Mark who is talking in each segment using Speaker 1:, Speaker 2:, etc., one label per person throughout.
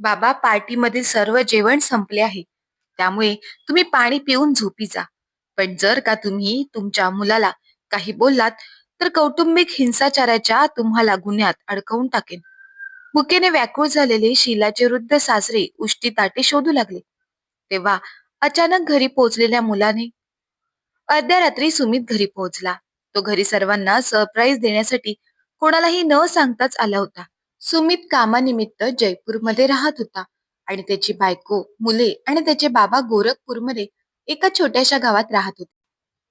Speaker 1: बाबा पार्टीमधील सर्व जेवण संपले आहे. त्यामुळे तुम्ही पाणी पिऊन झोपी जा. पण जर का तुम्ही तुमच्या मुलाला काही बोललात तर कौटुंबिक हिंसाचाराच्या तुम्हाला गुन्ह्यात अडकवून टाकेन. भुकेने व्याकुळ झालेले शीलाचे वृद्ध सासरे उष्टी ताटे शोधू लागले. तेव्हा अचानक घरी पोहोचलेल्या मुलाने अर्ध्या रात्री सुमित घरी पोहोचला. तो घरी सर्वांना सरप्राईज देण्यासाठी कोणालाही न सांगताच आला होता. सुमित कामानिमित्त जयपूरमध्ये राहत होता. आणि त्याची बायको मुले आणि त्याचे बाबा गोरखपूरमध्ये एका छोट्याशा गावात राहत होते.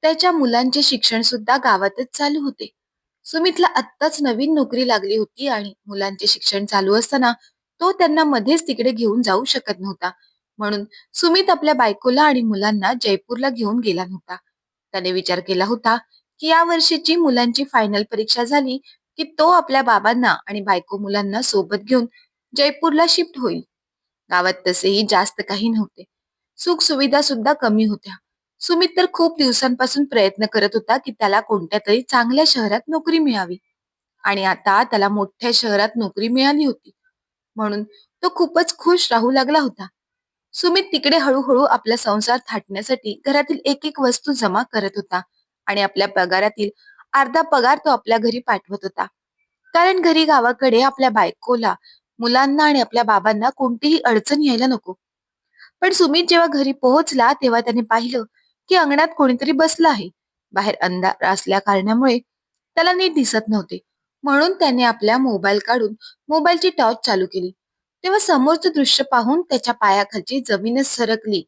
Speaker 1: त्याच्या मुलांचे शिक्षण सुद्धा गावातच चालू होते. सुमितला आत्ताच नवीन नोकरी लागली होती आणि मुलांचे शिक्षण चालू असताना तो त्यांना मध्येच तिकडे घेऊन जाऊ शकत नव्हता. म्हणून सुमित आपल्या बायकोला आणि मुलांना जयपूरला घेऊन गेला नव्हता. त्याने विचार केला होता की या वर्षीची मुलांची फायनल परीक्षा झाली की तो आपल्या बाबांना आणि बायको मुलांना सोबत घेऊन जयपूरला शिफ्ट होईल. गावात तसेही जास्त काही नव्हते. सुख सुविधा सुद्धा कमी होत्या. सुमित तर खूप दिवसांपासून प्रयत्न करत होता की त्याला कोणत्या तरी चांगल्या शहरात नोकरी मिळावी. आणि आता त्याला मोठ्या शहरात नोकरी मिळाली होती. म्हणून तो खूपच खुश राहू लागला होता. सुमित तिकडे हळूहळू आपला संसार थाटण्यासाठी घरातील एक एक वस्तू जमा करत होता आणि आपल्या पगारातील अर्धा पगार तो आपल्या घरी पाठवत होता. कारण घरी गावाकडे आपल्या बायकोला मुलांना आणि आपल्या बाबांना कोणतीही अडचण यायला नको. पण सुमित जेव्हा घरी पोहोचला तेव्हा त्याने पाहिलं की अंगणात कोणीतरी बसलं आहे. बाहेर अंधार असल्या कारणामुळे त्याला नीट दिसत नव्हते. म्हणून त्याने आपल्या मोबाईल काढून मोबाईलची टॉर्च चालू केली. तेव्हा समोरचं दृश्य पाहून त्याच्या पायाखालची जमीनच सरकली.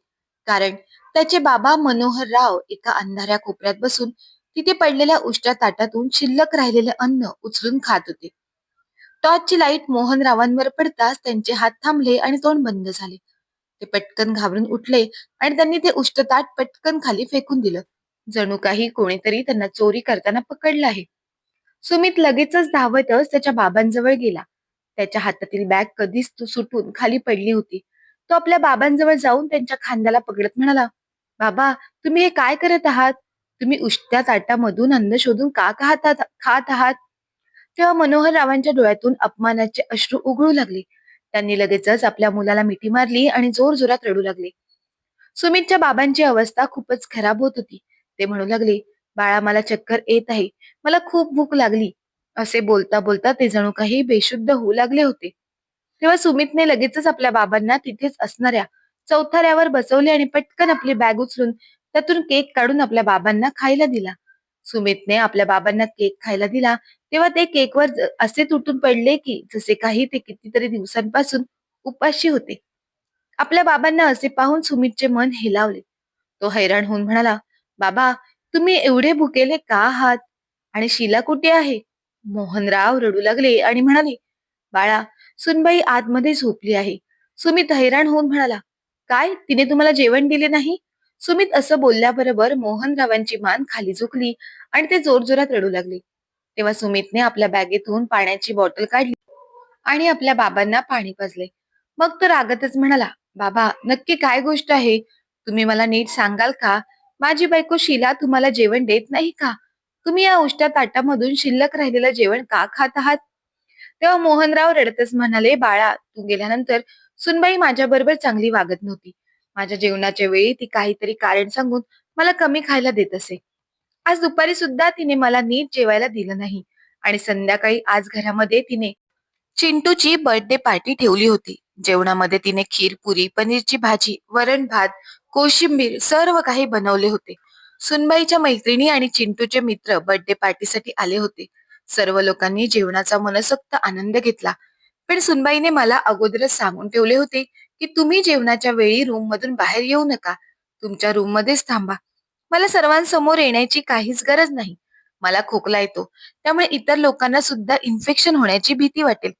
Speaker 1: कारण त्याचे बाबा मनोहर राव एका अंधाऱ्या कोपऱ्यात बसून तिथे पडलेल्या उष्ट्या ताटातून शिल्लक राहिलेले अन्न उचलून खात होते. टॉर्चची लाइट मोहनरावांवर पडताच त्यांचे हात थांबले आणि तोंड बंद झाले. ते पटकन घाबरून उठले आणि त्यांनी ते उष्ट ताट पटकन खाली फेकून दिलं. जणू काही कोणीतरी त्यांना चोरी करताना पकडलं आहे. सुमित लगेचच धावतच त्याच्या बाबांजवळ गेला. त्याच्या हातातील बॅग कधीच तू सुटून खाली पडली होती. तो आपल्या बाबांजवळ जाऊन त्यांच्या खांद्याला पकडत म्हणाला बाबा तुम्ही हे काय करत आहात? तुम्ही उष्ट्या ताटामधून अन्न शोधून का खात आहात- खात आहात? तेव्हा मनोहर रावांच्या डोळ्यातून अपमानाचे अश्रू उघडू लागले. त्यांनी लगेचच आपल्या मुलाला मिठी मारली आणि जोर जोरात रडू लागले. सुमितच्या बाबांची अवस्था खूपच खराब होत होती. ते म्हणू लागले बाळा मला चक्कर येत आहे. मला खूप भूक लागली. असे बोलता बोलता ते जणू काही बेशुद्ध होऊ लागले होते. तेव्हा सुमितने लगेचच आपल्या बाबांना तिथेच असणाऱ्या चौथाऱ्यावर बसवले आणि पटकन आपली बॅग उचलून त्यातून केक काढून आपल्या बाबांना खायला दिला. सुमितने आपल्या बाबांना केक खायला दिला तेव्हा ते केकवर असे तुटून पडले की जसे काही ते कितीतरी दिवसांपासून उपाशी होते. आपल्या बाबांना असे पाहून सुमितचे मन हेलावले. तो हैराण होऊन म्हणाला बाबा तुम्ही एवढे भुकेले का आहात? आणि शीला कुठे आहे? मोहनराव रडू लागले आणि म्हणाले बाळा सुनबाई आतमध्ये झोपली आहे. सुमित हैराण होऊन म्हणाला काय? तिने तुम्हाला जेवण दिले नाही? सुमित असं बोलल्याबरोबर मोहनरावांची मान खाली झुकली आणि ते जोरजोरात रडू लागले. तेव्हा सुमितने आपल्या बॅगेतून पाण्याची बॉटल काढली आणि आपल्या बाबांना पाणी पाजले. मग तो रागतच म्हणाला बाबा नक्की काय गोष्ट आहे? तुम्ही मला नीट सांगाल का? माझी बायको शिला तुम्हाला जेवण देत नाही का? तुम्ही या उष्ट्या ताटामधून शिल्लक राहिलेलं जेवण का खात आहात? तेव्हा मोहनराव रडतच म्हणाले बाळा तू गेल्यानंतर सुनबाई माझ्याबरोबर चांगली वागत नव्हती. माझ्या जेवणाच्या वेळी ती काहीतरी कारण सांगून मला कमी खायला देत असे. आज दुपारी सुद्धा तिने मला नीट जेवायला दिलं नाही आणि संध्याकाळी आज घरामध्ये तिने चिंटूची बर्थडे पार्टी ठेवली होती. जेवणामध्ये तिने खीर पुरी पनीरची भाजी वरण भात कोशिंबीर सर्व काही बनवले होते. सुनबाईच्या मैत्रिणी आणि चिंटूचे मित्र बर्थडे पार्टीसाठी आले होते. सर्व लोकांनी जेवणाचा मनसोक्त आनंद घेतला. पण सुनबाईने मला अगोदरच सांगून ठेवले होते की तुम्ही जेवणाच्या वेळी रूम मधून बाहेर येऊ नका. तुमच्या रूम मध्येच थांबा. मला सर्वांसमोर येण्याची काहीच गरज नाही. मला खोकला येतो. त्यामुळे इतर लोकांना सुद्धा इन्फेक्शन होण्याची भीती वाटेल.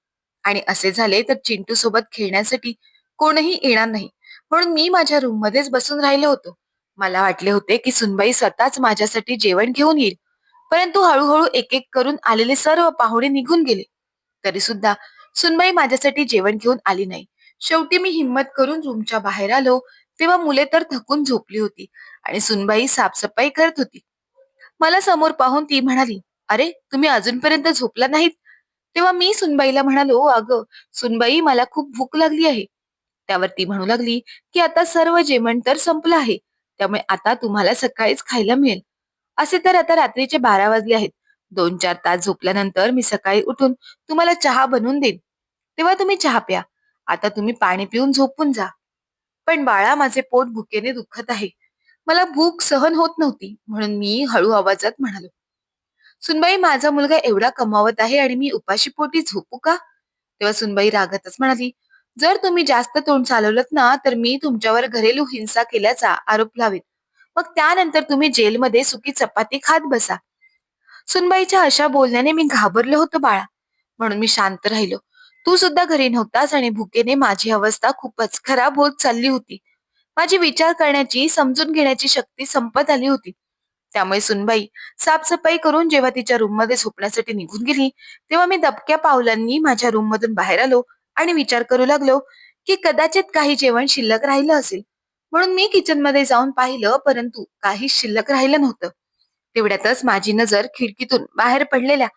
Speaker 1: आणि असे झाले तर चिंटू सोबत खेळण्यासाठी कोणही येणार नाही. म्हणून मी माझ्या रूम मध्येच बसून राहिलो होतो. मला वाटले होते की सुनबाई स्वतःच माझ्यासाठी जेवण घेऊन येईल. परंतु हळूहळू एक एक करून आलेले सर्व पाहुणे निघून गेले. तरी सुद्धा सुनबाई माझ्यासाठी जेवण घेऊन आली नाही. शेवटी मी हिंमत करून रूमच्या बाहेर आलो तेव्हा मुले तर थकून झोपली होती आणि सुनबाई साफसफाई करत होती. मला समोर पाहून ती म्हणाली अरे तुम्ही अजूनपर्यंत झोपला नाहीत? तेव्हा मी सुनबाईला म्हणालो अगं सुनबाई मला खूप भूक लागली आहे. त्यावर ती म्हणू लागली की आता सर्व जेवण तर संपलं आहे त्यामुळे आता तुम्हाला सकाळीच खायला मिळेल. असे तर आता रात्रीचे बारा वाजले आहेत. दोन चार तास झोपल्यानंतर मी सकाळी उठून तुम्हाला चहा बनवून देईन. तेव्हा तुम्ही चहा प्या. आता तुम्ही पाणी पिऊन झोपून जा. पण बाळा माझे पोट भुकेने दुखत आहे. मला भूक सहन होत नव्हती म्हणून मी हळू आवाजात म्हणालो. सुनबाई माझा मुलगा एवढा कमावत आहे आणि मी उपाशी पोटी झोपू का? तेव्हा सुनबाई रागतच म्हणाली जर तुम्ही जास्त तोंड चालवलत ना तर मी तुमच्यावर घरेलू हिंसा केल्याचा आरोप लावेन. मग त्यानंतर तुम्ही जेलमध्ये सुकी चपाती खात बसा. सुनबाईच्या अशा बोलण्याने मी घाबरलो होतो बाळा म्हणून मी शांत राहिलो. तू सुद्धा घरी नव्हतास आणि भुकेने माझी अवस्था खूपच खराब होत चालली होती. माझी विचार करण्याची समजून घेण्याची शक्ती संपत आली होती. त्यामुळे सुनबाई साफसफाई करून जेव्हा तिच्या रूममध्ये झोपण्यासाठी निघून गेली तेव्हा मी दबक्या पावलांनी माझ्या रूम मधून बाहेर आलो आणि विचार करू लागलो की कदाचित काही जेवण शिल्लक राहिलं असेल. म्हणून मी किचनमध्ये जाऊन पाहिलं परंतु काही शिल्लक राहिलं नव्हतं. तेवढ्यातच माझी नजर खिडकीतून बाहेर पडलेल्या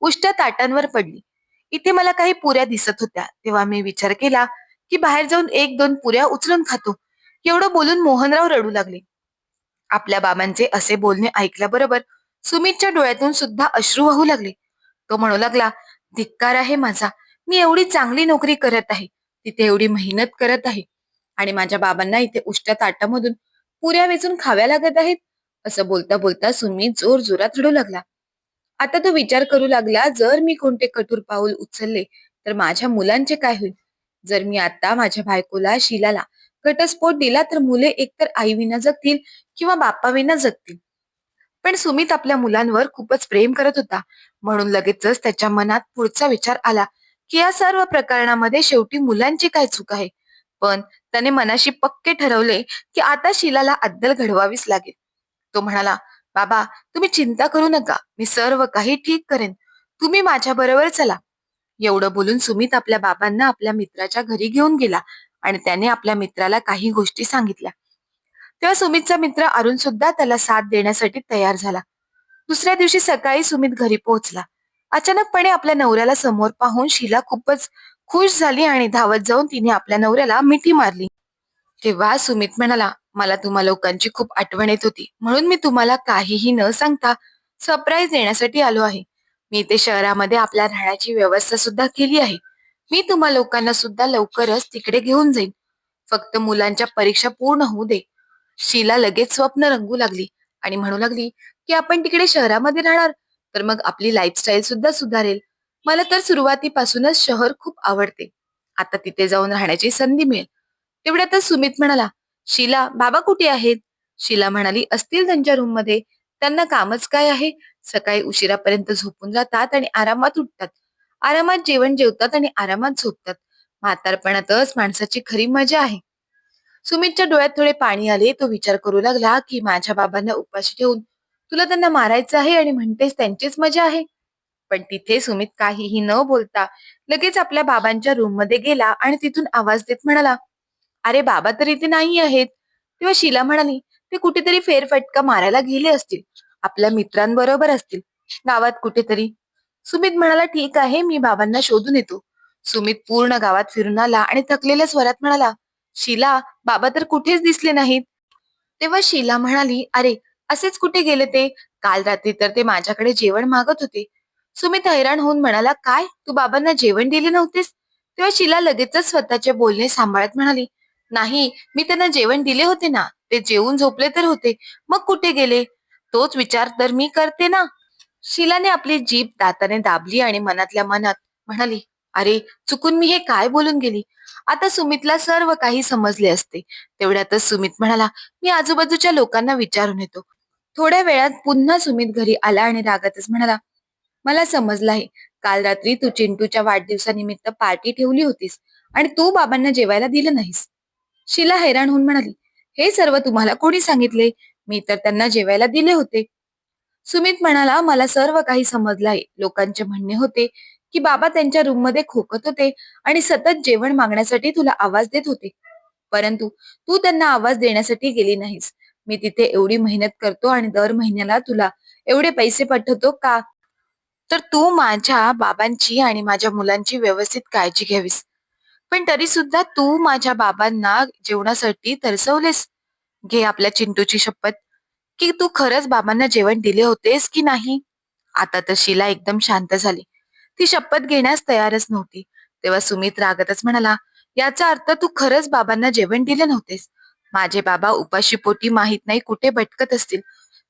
Speaker 1: उष्ट ताटांवर पडली. इथे मला काही पुऱ्या दिसत होत्या. तेव्हा मी विचार केला की बाहेर जाऊन एक दोन पुऱ्या उचलून खातो. एवढं बोलून मोहनराव रडू लागले. आपल्या बाबांचे असे बोलणे ऐकल्याबरोबर सुमितच्या डोळ्यातून सुद्धा अश्रू वाहू लागले. तो म्हणू लागला धिक्कार आहे माझा. मी एवढी चांगली नोकरी करत आहे. तिथे एवढी मेहनत करत आहे. आणि माझ्या बाबांना इथे उष्ट्या ताटामधून पुऱ्या वेचून खाव्या लागत आहेत. असं बोलता बोलता सुमित जोर जोरात रडू लागला. आता तो विचार करू लागला जर मी कोणते कठोर पाऊल उचलले तर माझ्या मुलांचे काय होईल? जर मी आता माझ्या बायकोला शिलाला घटस्फोट दिला तर मुले एकतर आईविना जगतील किंवा बापाविना जगतील. पण सुमित आपल्या मुलांवर खूपच प्रेम करत होता. म्हणून लगेचच त्याच्या मनात पुढचा विचार आला की या सर्व प्रकरणामध्ये शेवटी मुलांची काय चूक आहे? पण त्याने मनाशी पक्के ठरवले की आता शिलाला अद्दल घडवावीच लागेल. तो म्हणाला बाबा तुम्ही चिंता करू नका. मी सर्व काही ठीक करेन. तुम्ही माझ्या बरोबर चला. एवढं बोलून सुमित आपल्या बाबांना आपल्या मित्राच्या घरी घेऊन गेला आणि त्याने आपल्या मित्राला काही गोष्टी सांगितल्या. तेव्हा सुमितचा मित्र अरुण सुद्धा त्याला साथ देण्यासाठी तयार झाला. दुसऱ्या दिवशी सकाळी सुमित घरी पोहोचला. अचानकपणे आपल्या नवऱ्याला समोर पाहून शिला खूपच खुश झाली आणि धावत जाऊन तिने आपल्या नवऱ्याला मिठी मारली. तेव्हा सुमित म्हणाला मला तुम्हा लोकांची खूप आठवण येत होती. म्हणून मी तुम्हाला काहीही न सांगता सरप्राईज देण्यासाठी आलो आहे. मी इथे शहरामध्ये आपल्या राहण्याची व्यवस्था सुद्धा केली आहे. मी तुम्हा लोकांना सुद्धा लवकरच तिकडे घेऊन जाईन. फक्त मुलांच्या परीक्षा पूर्ण होऊ दे. शीला लगेच स्वप्न रंगू लागली आणि म्हणू लागली की आपण तिकडे शहरामध्ये राहणार तर मग आपली लाईफस्टाईल सुद्धा सुधारेल. मला तर सुरुवातीपासूनच शहर खूप आवडते. आता तिथे जाऊन राहण्याची संधी मिळेल. तेवढ्यातच सुमित म्हणाला शीला बाबा कुठे आहेत? शीला म्हणाली असतील त्यांच्या रूममध्ये. त्यांना कामच काय आहे? सकाळी उशिरापर्यंत झोपून जातात आणि आरामात उठतात. आरामात जेवण जेवतात आणि आरामात झोपतात. म्हातारपणातच माणसाची खरी मजा आहे. सुमितच्या डोळ्यात थोडे पाणी आले. तो विचार करू लागला की माझ्या बाबांना उपाशी ठेवून तुला त्यांना मारायचं आहे आणि म्हणतेस त्यांचीच मजा आहे. पण तिथे सुमित काहीही न बोलता लगेच आपल्या बाबांच्या रूममध्ये गेला आणि तिथून आवाज देत म्हणाला अरे बाबा तर इथे नाही आहेत. तेव्हा शीला म्हणाली ते कुठेतरी फेरफटका मारायला गेले असतील. आपल्या मित्रांबरोबर असतील. गावात कुठेतरी. सुमित म्हणाला ठीक आहे मी बाबांना शोधून येतो. सुमित पूर्ण गावात फिरून आला आणि थकलेल्या स्वरात म्हणाला शीला बाबा तर कुठेच दिसले नाहीत. तेव्हा शीला म्हणाली अरे असेच कुठे गेले ते? काल रात्री तर ते माझ्याकडे जेवण मागत होते. सुमित हैराण होऊन म्हणाला काय? तू बाबांना जेवण दिले नव्हतेस? तेव्हा शीला लगेचच स्वतःचे बोलणे सांभाळत म्हणाली नाही मी त्यांना जेवण दिले होते ना ते जेवून झोपले तर होते. मग कुठे गेले? तोच विचार तर मी करते ना. शीलाने आपली जीभ दाताने दाबली आणि मनातल्या मनात म्हणाली अरे चुकून मी हे काय बोलून गेली? आता सुमितला सर्व काही समजले असते. तेवढ्यातच सुमित म्हणाला मी आजूबाजूच्या लोकांना विचारून येतो. थोड्या वेळात पुन्हा सुमित घरी आला आणि रागातच म्हणाला मला समजलं आहे. काल रात्री तू चिंटूच्या वाढदिवसानिमित्त पार्टी ठेवली होतीस आणि तू बाबांना जेवायला दिलं नाहीस. शीला हैराण होऊन म्हणाली हे सर्व तुम्हाला कोणी सांगितले? मी तर त्यांना जेवायला दिले होते. सुमित म्हणाला मला सर्व काही समजलं आहे लोकांचे म्हणणे होते की बाबा त्यांच्या रूममध्ये खोकत होते आणि सतत जेवण मागण्यासाठी तुला आवाज देत होते. परंतु तू त्यांना आवाज देण्यासाठी गेली नाहीस. मी तिथे एवढी मेहनत करतो आणि दर महिन्याला तुला एवढे पैसे पाठवतो का? तर तू माझ्या बाबांची आणि माझ्या मुलांची व्यवस्थित काळजी घ्यावीस. पण तरी सुद्धा तू माझ्या बाबांना जेवणासाठी तरसवलेस. घे आपल्या चिंटूची शपथ. की तू खरंच बाबांना जेवण दिले होतेस की नाही? आता तर शिला एकदम शांत झाली. ती शपथ घेण्यास तयारच नव्हती. तेव्हा सुमित रागतच म्हणाला याचा अर्थ तू खरंच बाबांना जेवण दिले नव्हतेस. माझे बाबा उपाशी पोटी माहीत नाही कुठे भटकत असतील.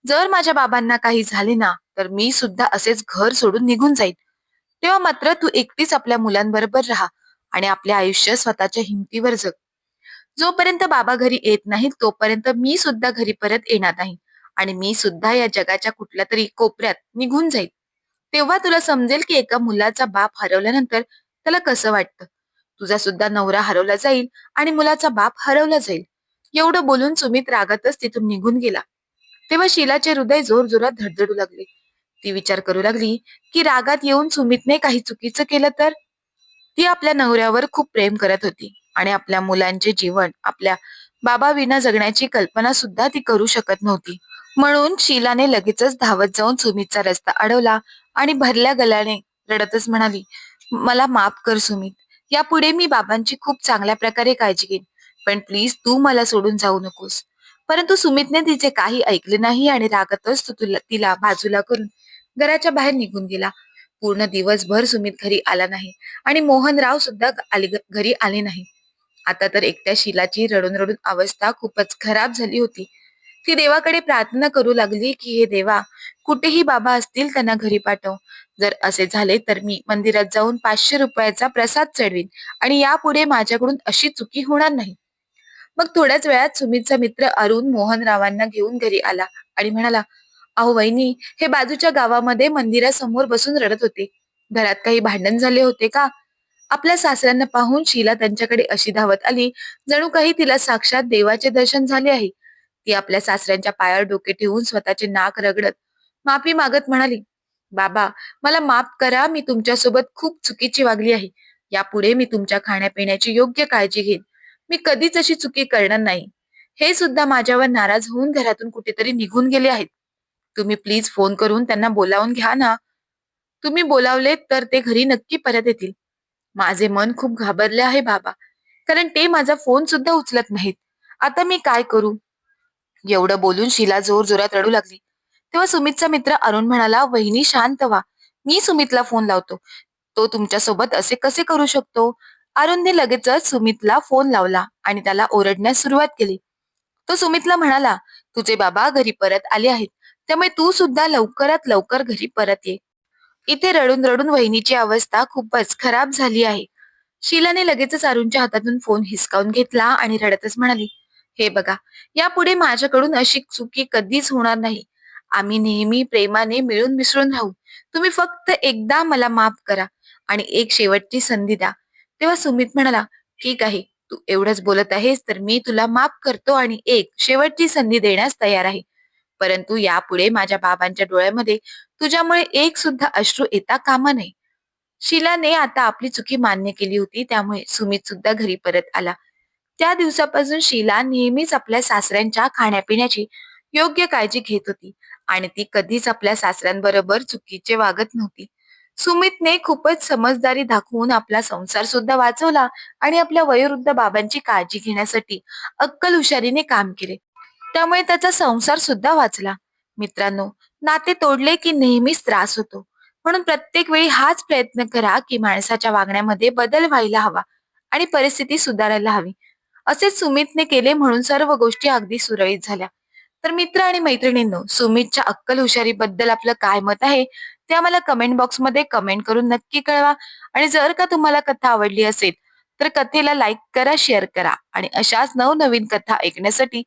Speaker 1: जर माझ्या बाबांना काही झाले ना तर मी सुद्धा असेच घर सोडून निघून जाईन. तेव्हा मात्र तू एकटीच आपल्या मुलांबरोबर राहा. आणि आपले आयुष्य स्वतःच्या हिमतीवर जग. जोपर्यंत बाबा घरी येत नाहीत तोपर्यंत मी सुद्धा घरी परत येणार नाही. आणि मी सुद्धा या जगाच्या कुठल्या तरी कोपऱ्यात निघून जाईल तेव्हा तुला समजेल की एका मुलाचा बाप हरवल्यानंतर त्याला कसं वाटतं? तुझा सुद्धा नवरा हरवला जाईल आणि मुलाचा बाप हरवला जाईल. एवढं बोलून सुमित रागातच तिथून निघून गेला. तेव्हा शिलाचे हृदय जोर जोरात धडधडू लागले. ती विचार करू लागली की रागात येऊन सुमितने काही चुकीचं केलं तर? ती आपल्या नवऱ्यावर खूप प्रेम करत होती आणि आपल्या मुलांचे जीवन आपल्या बाबा विना जगण्याची कल्पना सुद्धा ती करू शकत नव्हती. म्हणून शीलाने लगेचच धावत जाऊन सुमितचा रस्ता अडवला आणि भरल्या गल्याने रडतच म्हणाली मला माफ कर सुमित. यापुढे मी बाबांची खूप चांगल्या प्रकारे काळजी घेईन पण प्लीज तू मला सोडून जाऊ नकोस. परंतु सुमितने तिचे काही ऐकले नाही आणि रागातच तू तुला तिला बाजूला करून घराच्या बाहेर निघून गेला. पूर्ण दिवसभर सुमित घरी आला नाही आणि मोहनराव सुद्धा घरी आले नाही. आता तर एकट्या शिलाची रडून रडून अवस्था खूपच खराब झाली होती. ती देवाकडे प्रार्थना करू लागली की हे देवा कुठेही बाबा असतील त्यांना घरी पाठव. जर असे झाले तर मी मंदिरात जाऊन पाचशे रुपयाचा प्रसाद चढवीन आणि यापुढे माझ्याकडून अशी चुकी होणार नाही. मग थोड्याच वेळात सुमितचा मित्र अरुण मोहनरावांना घेऊन घरी आला आणि म्हणाला अहो वहिनी हे बाजूच्या गावामध्ये मंदिरासमोर बसून रडत होते. घरात काही भांडण झाले होते का? आपल्या सासऱ्यांना पाहून शीला त्यांच्याकडे अशी धावत आली जणू काही तिला साक्षात देवाचे दर्शन झाले आहे. ती आपल्या सासऱ्यांच्या पायावर डोके ठेवून स्वतःचे नाक रगडत माफी मागत म्हणाली बाबा मला माफ करा मी तुमच्यासोबत खूप चुकीची वागली आहे. यापुढे मी तुमच्या खाण्यापिण्याची योग्य काळजी घेईन. मी कधीच अशी चुकी करणार नाही. हे सुद्धा माझ्यावर नाराज होऊन घरातून कुठेतरी निघून गेले आहेत. तुम्ही प्लीज फोन करून त्यांना बोलावून घ्या ना. तुम्ही बोलावले तर ते घरी नक्की परत येतील. माझे मन खूप घाबरले आहे बाबा. कारण ते माझा फोन सुद्धा उचलत नाहीत. आता मी काय करू? एवढं बोलून शिला जोर जोरात रडू लागली. तेव्हा सुमितचा मित्र अरुण म्हणाला वहिनी शांत व्हा. मी सुमितला फोन लावतो. तो तुमच्यासोबत असे कसे करू शकतो? अरुणने लगेचच सुमितला फोन लावला आणि त्याला ओरडण्यास सुरुवात केली. तो सुमितला म्हणाला तुझे बाबा घरी परत आले आहेत. त्यामुळे तू सुद्धा लवकरात लवकर घरी परत ये. इथे रडून रडून वहिनीची अवस्था खूपच खराब झाली आहे. शीलाने लगेचच अरुणच्या हातातून फोन हिसकावून घेतला आणि रडतच म्हणाली हे बघा यापुढे माझ्याकडून अशी चुकी कधीच होणार नाही. आम्ही नेहमी प्रेमाने मिळून मिसळून राहू. तुम्ही फक्त एकदा मला माफ करा आणि एक शेवटची संधी द्या. तेव्हा सुमित म्हणाला ठीक आहे तू एवढंच बोलत आहेस तर मी तुला माफ करतो आणि एक शेवटची संधी देण्यास तयार आहे. परंतु यापुढे माझ्या बाबांच्या डोळ्यामध्ये तुझ्यामुळे एक सुद्धा अश्रू येता कामा नये. शिलाने आता आपली चुकी मान्य केली होती त्यामुळे सुमित सुद्धा घरी परत आला. त्या दिवसापासून शीला नेहमीच आपल्या सासऱ्यांच्या खाण्यापिण्याची योग्य काळजी घेत होती आणि ती कधीच आपल्या सासऱ्यांबरोबर चुकीचे वागत नव्हती. सुमितने खूपच समजदारी दाखवून आपला संसार सुद्धा वाचवला आणि आपल्या वयोवृद्ध बाबांची काळजी घेण्यासाठी अक्कल हुशारीने काम केले. त्यामुळे त्याचा संसार सुद्धा वाचला. मित्रांनो नाते तोडले की नेहमीच त्रास होतो. म्हणून प्रत्येक वेळी हाच प्रयत्न करा की माणसाच्या वागण्यामध्ये बदल व्हायला हवा आणि परिस्थिती सुधारायला हवी. असेच सुमितने केले म्हणून सर्व गोष्टी अगदी सुरळीत झाल्या. तर मित्र आणि मैत्रिणींनो सुमितच्या अक्कल हुशारीबद्दल आपलं काय मत आहे ते आम्हाला कमेंट बॉक्समध्ये कमेंट करून नक्की कळवा. आणि जर का तुम्हाला कथा आवडली असेल तर कथेला लाईक करा शेअर करा. आणि अशाच नवनवीन कथा ऐकण्यासाठी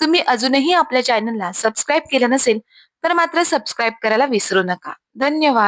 Speaker 1: तुम्ही अजूनही आपल्या चॅनलला सबस्क्राईब केलं नसेल तर मात्र सबस्क्राईब करायला विसरू नका. धन्यवाद.